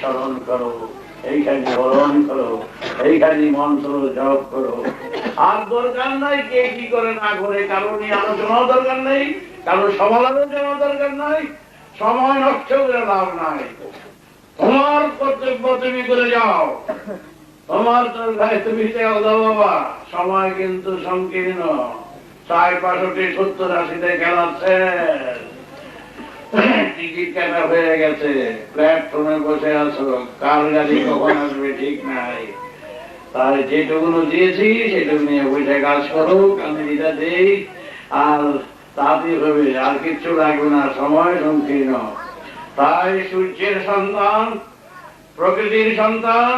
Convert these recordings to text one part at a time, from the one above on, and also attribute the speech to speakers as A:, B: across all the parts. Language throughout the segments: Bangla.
A: স্মরণ করো, এইখানে স্মরণ করো, এইখানে মন্ত্র জপ করো। আর দরকার নাই কে কি করে না করে কারও নিয়ে আলোচনাও দরকার নেই কারও সমালোচনাও দরকার নাই, সময় নষ্ট করে লাভ নাই। তোমার কর্তব্য তুমি করে যাও। তোমার দরকার তুমি যাও দাও বাবা, সময় কিন্তু সংকীর্ণ। চার পাঁচটি সত্তর আশিতে খেলাচ্ছে টিকিট কাটা হয়ে গেছে। প্ল্যাটফর্মে বসে আছো, কার গাড়ি কখন আসবে ঠিক নাই। তাই যেটুকুনো দিয়েছি, সেটুকু নিয়ে বসে কাজ করো আমি দেই। আর তাতে হবে, আর কিচ্ছু লাগবে না, সময় সংকীর্ণ। তাই সূর্যের সন্তান, প্রকৃতির সন্তান,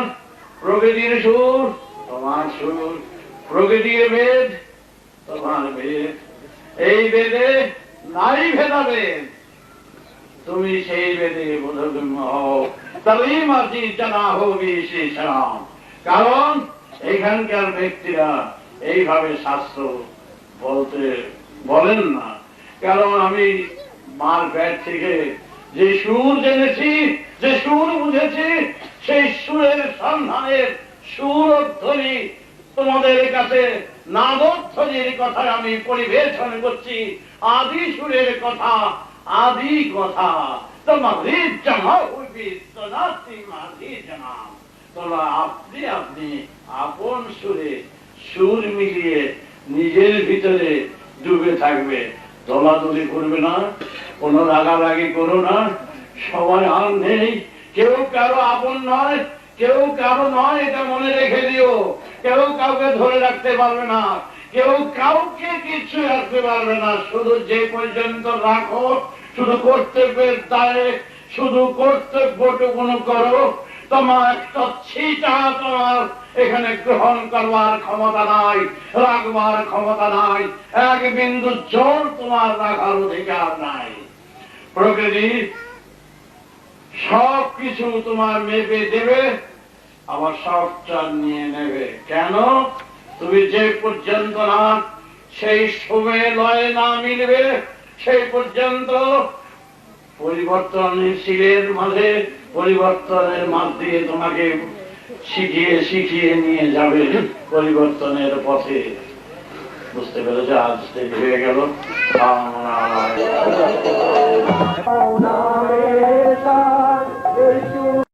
A: প্রকৃতির সুর, তোমার সুর, প্রকৃতির বেদ, তোমার বেদ। এই বেদে নাই ভেদাভেদ। তুমি সেই বেদে বোধগম্য হও। তবেই মাঝি জানা হবে শেষাম কারণ এখানকার ব্যক্তিরা এইভাবে শাস্ত্র বলতে বলেন না। কারণ আমি মার পেট থেকে যে সুর জেনেছি, যে সুর বুঝেছি, সেই সুরের সন্ধানের সুর ধ্বনি তোমাদের কাছে নাদধ্বনির কথা আমি পরিবেশন করছি। আদি সুরের কথা আদি কথা। তোমাদের জমা হইবি তোনাতি মাঝি তোমরা আপনি আপনি আপন সুরে সুর মিলিয়ে নিজের ভিতরে ডুবে থাকবে। দলাদলি করবে না, কোনো রাগারাগি করো না। সবাই আর নেই। কেউ কারও আপন নয়, কেউ কারও নয় এটা মনে রেখে দিও। কেউ কাউকে ধরে রাখতে পারবে না। কেউ কাউকে কিছু রাখতে পারবে না। শুধু যে পর্যন্ত রাখো, শুধু কর্তব্যের দায়ে, শুধু কর্তব্যটুকুনো করো, তোমার একটা তোমার এখানে গ্রহণ করবার ক্ষমতা নাই, রাখবার ক্ষমতা নাই, এক বিন্দু জল তোমার রাখার অধিকার নাই। প্রকৃতি সব কিছু তোমার মেপে দেবে, আবার সবটা নিয়ে নেবে। কেন? তুমি যে পর্যন্ত না, সেই সময় লয়ে না মিলবে, সেই পর্যন্ত পরিবর্তনশীলের মাঝে, পরিবর্তনের মাঝ দিয়ে তোমাকে শিখিয়ে শিখিয়ে নিয়ে যাবে পরিবর্তনের পথে। বুঝতে পেরেছে? আজ হয়ে গেল।